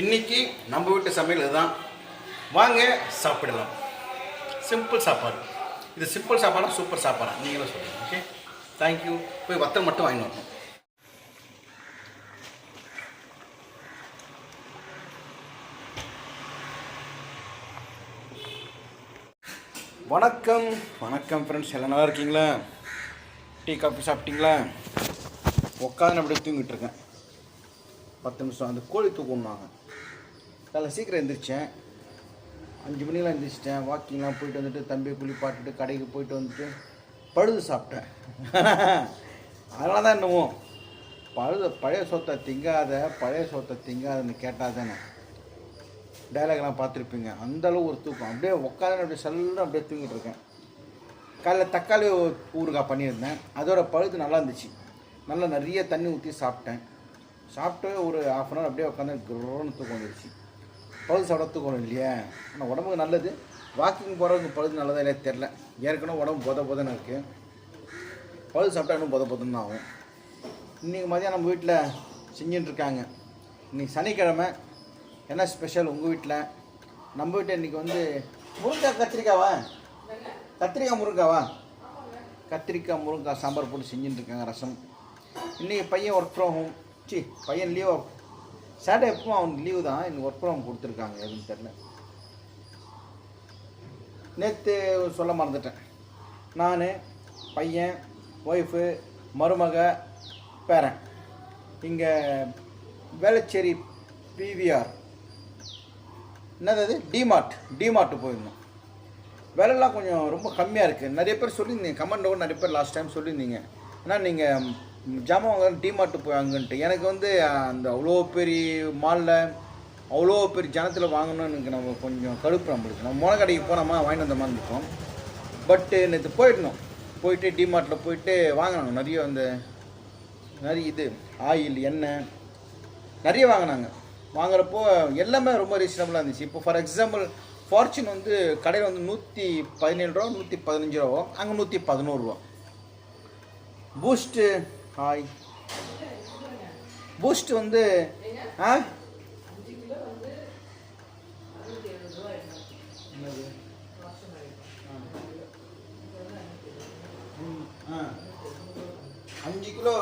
இன்னைக்கு நம்ம வீட்டு சமையல் இதுதான். வாங்க சாப்பிடலாம். சிம்பிள் சாப்பாடு. இது சிம்பிள் சாப்பாடா சூப்பர் சாப்பாடா? நீங்களும் சொல்லுங்கள் ஓகே தேங்க்யூ போய் வத்தல் மட்டும் வாங்கி வரணும். வணக்கம். வணக்கம் ஃப்ரெண்ட்ஸ் எல்லாம் நல்லா இருக்கீங்களா? டீ காஃபி சாப்பிட்டீங்களா? உட்காந்து அப்படியே தூங்கிட்டு இருக்கேன். பத்து நிமிஷம் அந்த கோழி தூக்கணுனாங்க காலைல சீக்கிரம் எழுந்திரிச்சேன் அஞ்சு மணிக்கெலாம் எழுந்திரிச்சிட்டேன் வாக்கிங்லாம் போயிட்டு வந்துட்டு தம்பி குளிப்பாட்டுட்டு கடைக்கு போயிட்டு வந்துட்டு பழுது சாப்பிட்டேன். அதனால தான் என்னவோ பழுது பழைய சொத்தை திங்காத பழைய சோத்தை திங்காதன்னு கேட்டால் தானே. டைலாக்லாம் பார்த்துருப்பீங்க. அந்தளவு ஒரு தூக்கம். அப்படியே உட்காந்து அப்படியே சல்லுன்னு அப்படியே தூங்கிட்டு இருக்கேன். காலைல தக்காளி ஊறுகாய் பண்ணியிருந்தேன். அதோட பழுது நல்லா இருந்துச்சு. நல்லா நிறைய தண்ணி ஊற்றி சாப்பிட்டேன். சாப்பிட்டு ஒரு ஆஃப் அன் ஹவர் அப்படியே உட்காந்து குரோன்னு தூக்கம் வந்துருச்சு. பழுது சாப்பிடத்துக்கணும் இல்லையா? ஆனால் உடம்புக்கு நல்லது. வாக்கிங் போகிறவங்க பழுது நல்லதா இல்லையா தெரில ஏற்கனவே உடம்பு போத பொதன்னு இருக்குது பழுது சாப்பிட்டா இன்னும் போத பொதன்னு தான் ஆகும். இன்றைக்கி மதியம் நம்ம வீட்டில் செஞ்சுட்டு இருக்காங்க. இன்னைக்கு சனிக்கிழமை. என்ன ஸ்பெஷல் உங்கள் வீட்டில் நம்ம வீட்டில் இன்றைக்கி வந்து முருங்கைக்காய் கத்திரிக்காவா? கத்திரிக்காய் முருங்காவா? கத்திரிக்காய் முருங்காய் சாம்பார் போட்டு செஞ்சுட்டு இருக்காங்க ரசம். இன்றைக்கி பையன் ஒர்க் ஃப்ரம் ஹோம் சி பையன் லீவ் சாட்டர்டே எப்பவும் அவனுக்கு லீவு தான். எனக்கு ஒர்க் ஃப்ரம் ஹோம் கொடுத்துருக்காங்க. எதுன்னு தெரில நேற்று சொல்ல மறந்துட்டேன். நான் பையன் ஒய்ஃபு மருமக பேரன் இங்கே வேளச்சேரி பிவிஆர் என்னது அது? டிமார்ட் டிமார்ட் போயிருந்தோம். விலைலாம் கொஞ்சம் ரொம்ப கம்மியாக இருக்குது நிறைய பேர் சொல்லியிருந்தீங்க. கமெண்டோட நிறைய பேர் லாஸ்ட் டைம் சொல்லியிருந்தீங்க. ஆனால் நீங்கள் ஜாமான் வாங்க டிமார்ட்டு போய் வாங்கன்ட்டு எனக்கு வந்து அந்த அவ்வளோ பெரிய மாலில் அவ்வளோ பெரிய ஜனத்தில் வாங்கணும்னு எனக்கு நம்ம கொஞ்சம் கடுப்பு நம்மளுக்கு. நம்ம முளை கடைக்கு போனோமா வாங்கிட்டு வந்த மாதிரி இருக்கும். பட்டு நேற்று போயிடணும் போயிட்டு டிமார்ட்டில் போயிட்டு வாங்கினாங்க. நிறைய அந்த நிறைய இது ஆயில் எண்ணெய் நிறைய வாங்கினாங்க. வாங்குறப்போ எல்லாமே ரொம்ப ரீசனபுளாக இருந்துச்சு. இப்போ ஃபார் எக்ஸாம்பிள் ஃபார்ச்சூன் வந்து கடையில் வந்து நூற்றி பதினேழு ரூபா நூற்றி பதினஞ்சு ரூபா அங்கே நூற்றி பதினோரு ரூபா. பூஸ்ட்டு ஹாய் பூஸ்ட் வந்து ஆ? அஞ்சு கிலோ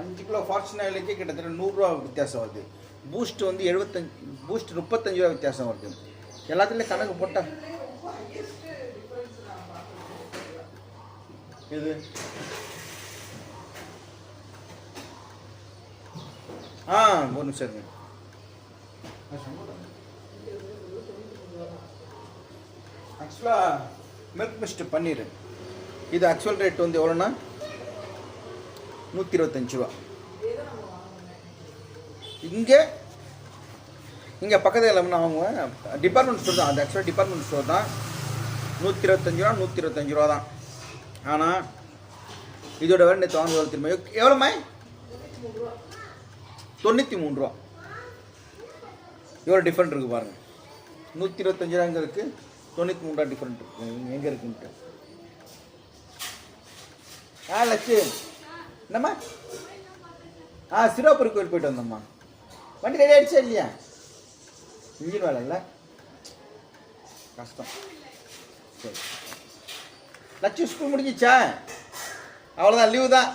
அஞ்சு கிலோ ஃபார்ச்சுன் ஆயிலுக்கே கிட்டத்தட்ட நூறுரூவா வித்தியாசம் வருது. பூஸ்ட் வந்து எழுபத்தஞ்சு பூஸ்ட் முப்பத்தஞ்சு ரூபா வித்தியாசம் வருது. எல்லாத்துலேயும் கணக்கு போட்டா. இது ஆ ஒரு நிமிஷம் இருங்க. ஆக்சுவலாக மில்க் மிஸ்ட் பன்னீர். இது ஆக்சுவல் ரேட் வந்து எவ்வளோன்னா நூற்றி இருபத்தஞ்சி ரூபா. இங்கே இங்கே பக்கத்தில் எல்லாமே வாங்குவேன். டிபார்ட்மெண்ட் ஸ்டோர் தான். அது ஆக்சுவலாக டிபார்ட்மெண்ட் ஸ்டோர் தான். நூற்றி இருபத்தஞ்சி ரூபா நூற்றி இருபத்தஞ்சி ரூபா தான். ஆனால் இதோட வேறு நேற்று வாங்க திரும்ப எவ்வளோம்மா? தொண்ணூற்றி மூணு ரூபா. இவ்வளோ டிஃப்ரெண்ட் இருக்குது பாருங்கள் நூற்றி இருபத்தஞ்சி ரூபா இருக்குது தொண்ணூற்றி மூணு ரூபா டிஃப்ரெண்ட் இருக்குது எங்கே இருக்குன்ட்டு. ஆ லட்சு. என்னம்மா? ஆ சிரோப்பூர் கோயில் போயிட்டு வந்தோம்மா. வண்டி ரெடி ஆயிடுச்சா இல்லையா? இன்ஜின் வேலை இல்லை. கஷ்டம். சரி. லட்சம் ஸ்கூல் முடிஞ்சிச்சா? அவ்வளோதான் லீவு தான்.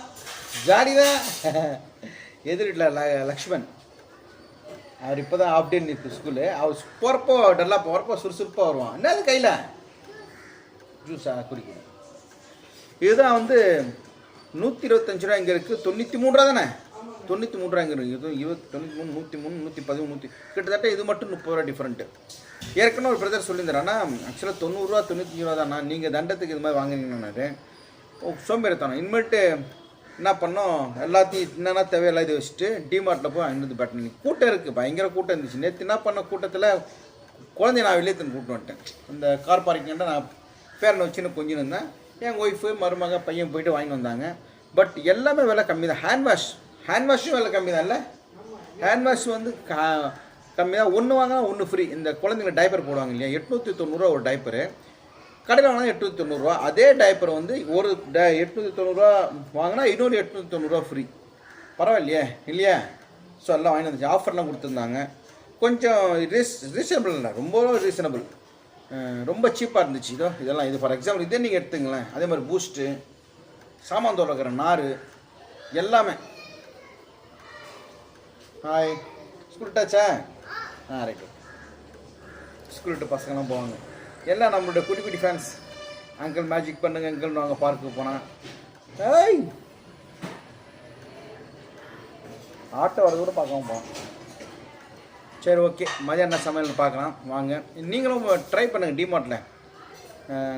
ஜாலி தான் எதிர் வீட்டில் லக்ஷ்மண் அவர் இப்போ தான் ஆஃப் டே நிற்கு ஸ்கூலு அவர் போகிறப்போ டல்லாக போகிறப்போ சுறுசுறுப்பாக வருவான். என்னது கையில்? ஜூஸாக குடிக்கணும் இதுதான் வந்து நூற்றி இருபத்தஞ்சு ரூபா இங்கே இருக்குது தொண்ணூற்றி மூணு ரூபா தானே? தொண்ணூற்றி மூணு ரூபா இங்கே இருக்குது இருபத்தி தொண்ணூற்றி மூணு நூற்றி மூணு நூற்றி பதிமூணு நூற்றி கிட்டத்தட்ட இது மட்டும் முப்பது ரூபா டிஃப்ரெண்ட்டு ஏற்கனவே ஒரு பிரதர் சொல்லியிருந்தார் ஆக்சுவலாக தொண்ணூறுரூவா தொண்ணூத்தஞ்சு ரூபா தானா நீங்கள் தண்டத்துக்கு இது மாதிரி வாங்குறீங்கன்னாரு ஓ சோம்பேறித்தனம். இனிமேட்டு என்ன பண்ணோம்? எல்லாத்தையும் என்னென்ன தேவையோ எல்லாம் வச்சுட்டு டிமார்ட்டில் போய் வாங்கிட்டு வந்து பேட்டனி கூட்டம் இருக்குது பயங்கர கூட்டம் இருந்துச்சு. நேற்று என்ன பண்ண கூட்டத்தில் குழந்தைய நான் வெளியே தந்து கூப்பிட்டு வந்துட்டேன். அந்த கார் பார்க்கிங்கிட்ட நான் பேரனை வச்சுன்னு கொஞ்சம் இருந்தேன். என் ஒய்ஃபு மருமக பையன் போயிட்டு வாங்கி வந்தாங்க. பட் எல்லாமே விலை கம்மி தான். ஹேண்ட் வாஷ் ஹேண்ட் வாஷும் விலை கம்மி தான் இல்லை? ஹேண்ட் வாஷ் வந்து கா கம்மி தான் ஒன்று வாங்கினா ஒன்று ஃப்ரீ இந்த குழந்தைங்க டைப்பர் போடுவாங்க இல்லையா? எட்நூற்றி தொண்ணூறுரூவா ஒரு டைப்பரு கடையில் வாங்கினா எட்நூற்றி தொண்ணூறுரூவா அதே டைப்பர் வந்து ஒரு ட எட்நூற்றி தொண்ணூறுரூவா வாங்கினா இன்னொரு எட்நூற்றி தொண்ணூறுரூவா ஃப்ரீ பரவாயில்லையே இல்லையா? ஸோ எல்லாம் வாங்கி வந்துச்சு. ஆஃபர்லாம் கொடுத்துருந்தாங்க. கொஞ்சம் ரீஸ் ரீசனபிள் இல்லை. ரொம்ப ரீசனபிள் ரொம்ப சீப்பாக இருந்துச்சு. இதோ இதெல்லாம் இது. ஃபார் எக்ஸாம்பிள் இதே நீங்கள் எடுத்துங்களேன். அதே மாதிரி பூஸ்ட்டு சாமான் தொடக்கிற நார் எல்லாமே. ஹாய் ஸ்கூல் விட்டாச்சா ஆ? ரைட்டு ஸ்கூல் விட்டு பசங்களாம் போவாங்க. எல்லாம் நம்மளோட குட்டி குட்டி ஃபேன்ஸ் அங்கிள் மேஜிக் பண்ணுங்க அங்கிள் வாங்க பார்க்குக்கு போனால் ஏய்! ஆட்டோ வரது கூட பார்க்காம போகலாம் சரி ஓகே மதியானம் சமையல் பார்க்கலாம். வாங்க. நீங்களும் ட்ரை பண்ணுங்கள் டிமார்ட்டில்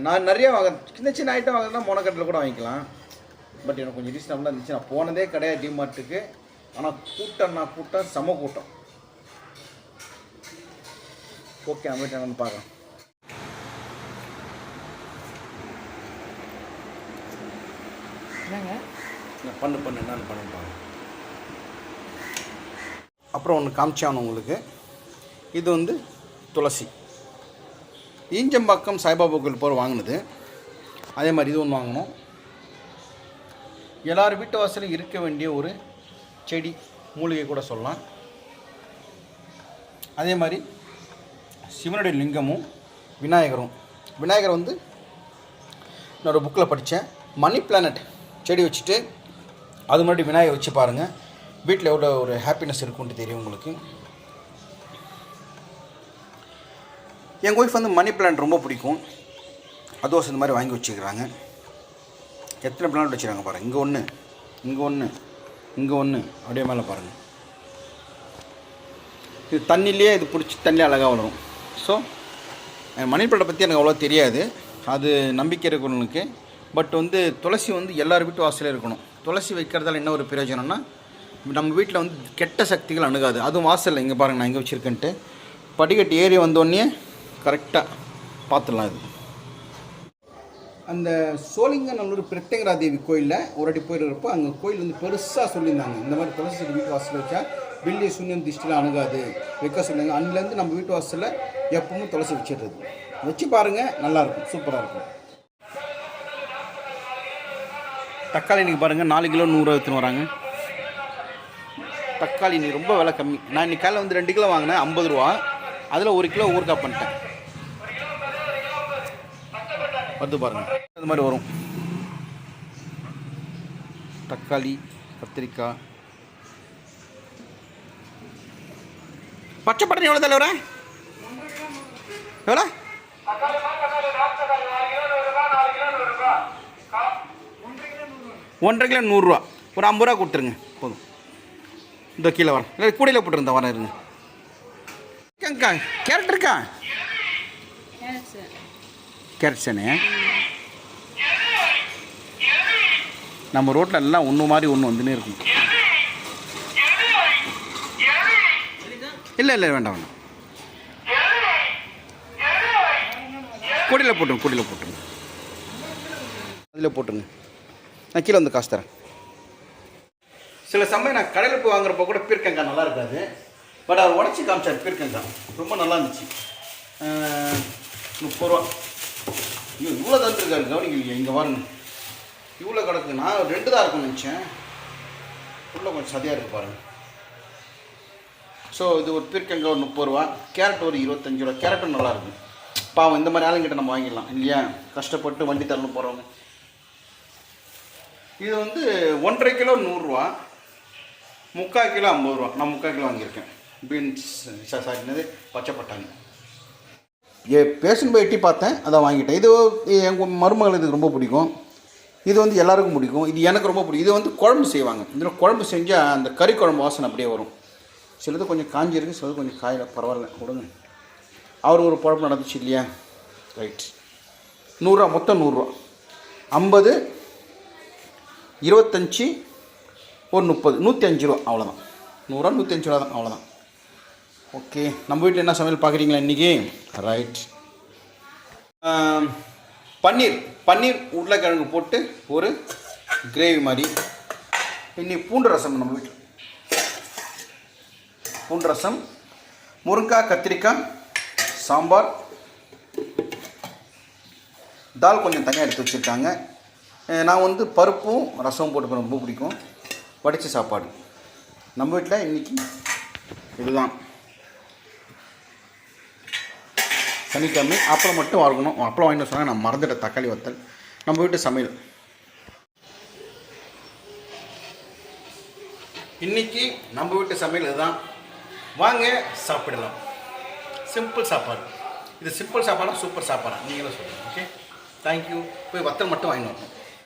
நான் நிறைய வாங்க சின்ன சின்ன ஐட்டம் வாங்கினா மொனக்கட்டில் கூட வாங்கிக்கலாம். பட் எனக்கு கொஞ்சம் ரீசனபுளாக இருந்துச்சு. நான் போனதே கிடையாது டிமார்ட்டுக்கு ஆனால் கூட்டம்னா கூட்டம் செம கூட்டம். ஓகே நம்ம வந்து பார்க்கலாம். என்னங்க? பண்ணு பண்ணு என்னன்னு பண்ணுப்பாங்க அப்புறம் ஒன்று காமிச்சானு உங்களுக்கு. இது வந்து துளசி. ஈஞ்சம்பாக்கம் சாய்பாபா கோயில் போகிற வாங்கினது. அதே மாதிரி இது ஒன்று வாங்கினோம் எல்லார் வீட்டு வாசலும் இருக்க வேண்டிய ஒரு செடி மூலிகை கூட சொல்லலாம். அதே மாதிரி சிவனுடைய லிங்கமும் விநாயகரும். விநாயகர் வந்து நான் ஒரு புக்கில் படித்தேன் மணி பிளானட் செடி வச்சுட்டு அது முன்னாடி விநாயகர் வச்சு பாருங்கள் வீட்டில் எவ்வளோ ஒரு ஹாப்பினஸ் இருக்கும்னு தெரியும் உங்களுக்கு. எங்கள் ஒய்ஃப் வந்து மணி பிளான்ட் ரொம்ப பிடிக்கும். அதுவும் இந்த மாதிரி வாங்கி வச்சுக்கிறாங்க. எத்தனை பிளான்ட் வச்சுருக்காங்க பாருங்கள் இங்கே ஒன்று இங்கே ஒன்று இங்கே ஒன்று அப்படியே மேலே பாருங்கள் இது தண்ணிலேயே இது பிடிச்சி தண்ணி அழகாக வளரும். ஸோ மணி பிளான்ட்டை பற்றி எனக்கு அவ்வளோ தெரியாது. அது நம்பிக்கை இருக்கிறவங்களுக்கு பட் வந்து துளசி வந்து எல்லார் வீட்டு வாசலே இருக்கணும். துளசி வைக்கிறதால என்ன ஒரு பிரயோஜனம்னா நம்ம வீட்டில் வந்து கெட்ட சக்திகள் அணுகாது. அதுவும் வாசலில் இங்கே பாருங்கள் நான் இங்கே வச்சுருக்கேன்ட்டு. படிக்கட்டு ஏறி வந்தோடனே கரெக்டாக பார்த்துடலாம் இது. அந்த சோழிங்கநல்லூர் பிரத்யங்கரா தேவி கோயிலில் ஒரு அடி போயிருக்கிறப்போ அங்கே கோயில் வந்து பெருசாக சொல்லியிருந்தாங்க. இந்த மாதிரி துளசி செடி வீட்டு வாசலில் வச்சா பில்லி சூன்யம் திஷ்டிலாம் அணுகாது. வைக்க சொல்லுங்க. அன்னிலேருந்து நம்ம வீட்டு வாசலில் எப்பவும் துளசி வச்சிடுறது. வச்சு பாருங்கள் நல்லாயிருக்கும் சூப்பராக இருக்கும். தக்காளி இன்றைக்கி பாருங்கள் நாலு கிலோ நூறுரூவா எடுத்துன்னு வராங்க. தக்காளி இன்னைக்கு ரொம்ப விலை கம்மி. நான் இன்றைக்கி காலையில் வந்து ரெண்டு கிலோ வாங்கினேன் ஐம்பது ரூபா. அதில் ஒரு கிலோ ஊறுகாய் பண்ணிட்டேன். வந்து பாருங்கள் அது மாதிரி வரும். தக்காளி கத்திரிக்காய். பச்சை எவ்வளோ தலைவர? எவ்வளோ ஒன்றரை கிலோ நூறுரூவா. ஒரு ஐம்பது ரூபா கொடுத்துருங்க. போதும். இந்த கீழே வரேன். இல்லை கூடையில் போட்டுருந்தேன் வரேன் இருங்க. இருக்கா கேரட் இருக்கா? கேரட் தானே நம்ம ரோட்டில் எல்லாம் ஒன்று மாதிரி ஒன்று வந்துனே இருக்கும். இல்லை இல்லை வேண்டாம் வேண்டாம். கொடியில் போட்டுருங்க கொடியில் போட்டுருங்க. அதில் போட்டுருங்க. நான் கீழே வந்து காசு தரேன். சில சமயம் நான் கடையில் போய் வாங்குறப்போ கூட பீர்க்கங்காய் நல்லா இருக்காது. பட் அவர் உடச்சி காமிச்சார் பீர்க்கங்காய் ரொம்ப நல்லா இருந்துச்சு. முப்பது ரூபா. ஐயோ இவ்வளோ தந்துருக்காரு கவனிக்கலையே இங்கே வரணும் இவ்வளோ கிடக்கு. நான் ரெண்டு தான் இருக்கும்னு நினச்சேன். உள்ளே கொஞ்சம் சதியாக இருக்கு பாருங்க. ஸோ இது ஒரு பீர்க்கங்காய் ஒரு முப்பது ரூபா. கேரட் ஒரு இருபத்தஞ்சி ரூபா. கேரட்டும் நல்லா இருக்கும் பாவம் இந்த மாதிரி ஆளுங்கிட்ட நம்ம வாங்கிடலாம் இல்லையா? கஷ்டப்பட்டு வண்டி தரணும் போகிறவங்க இது வந்து ஒன்றரை கிலோ நூறுரூவா முக்கால் கிலோ ஐம்பது ரூபா. நான் முக்கால் கிலோ வாங்கியிருக்கேன். பீன்ஸ் சாரி பச்சைப்பட்டாங்க பச்சை பட்டாணி. ஏ பேஷன் போய் எட்டி பார்த்தேன் அதை வாங்கிட்டேன். இது எங்கள் மருமகள் இதுக்கு ரொம்ப பிடிக்கும். இது வந்து எல்லாருக்கும் பிடிக்கும். இது எனக்கு ரொம்ப பிடிக்கும். இது வந்து குழம்பு செய்வாங்க. இதில் குழம்பு செஞ்சால் அந்த கறி குழம்பு வாசனை அப்படியே வரும். சிலது கொஞ்சம் காஞ்சிருக்கு சிலது கொஞ்சம் காயில பரவாயில்ல. கொடுங்க. அவர் ஒரு குழம்பு நடந்துச்சு இல்லையா? ரைட். நூறுரூவா மொத்தம் நூறுரூவா. ஐம்பது இருபத்தஞ்சி ஒரு முப்பது. நூற்றி அஞ்சு ரூபா. அவ்வளோதான் நூறுரூவா நூற்றி அஞ்சு ரூபா தான். அவ்வளோதான் ஓகே நம்ம வீட்டில் என்ன சமையல் பார்க்குறீங்களா இன்றைக்கி ரைட் பன்னீர். பன்னீர் உருளைக்கிழங்கு போட்டு ஒரு கிரேவி மாதிரி. இன்னைக்கு பூண்டு ரசம் நம்ம வீட்டில் பூண்டு ரசம் முருங்காய் கத்திரிக்காய் சாம்பார். தால் கொஞ்சம் தனியாக எடுத்து வச்சுருக்காங்க. நான் வந்து பருப்பும் ரசமும் போட்டு ரொம்ப பிடிக்கும். வடித்த சாப்பாடு. நம்ம வீட்டில் இன்றைக்கி இதுதான். சனிக்கிழமை அப்பளம் மட்டும் வாங்கணும். அப்பளம் வாங்கிட்டு சொன்னால் நான் மறந்துட்டேன். தக்காளி வத்தல். நம்ம வீட்டு சமையல். இன்றைக்கி நம்ம வீட்டு சமையல் இதுதான். வாங்க சாப்பிடலாம். சிம்பிள் சாப்பாடு. இது சிம்பிள் சாப்பாடாக சூப்பர் சாப்பாடாக நீங்களும் சொல்லுங்கள் ஓகே தேங்க்யூ போய் வத்தல் மட்டும் வாங்கிட்டு வரணும்.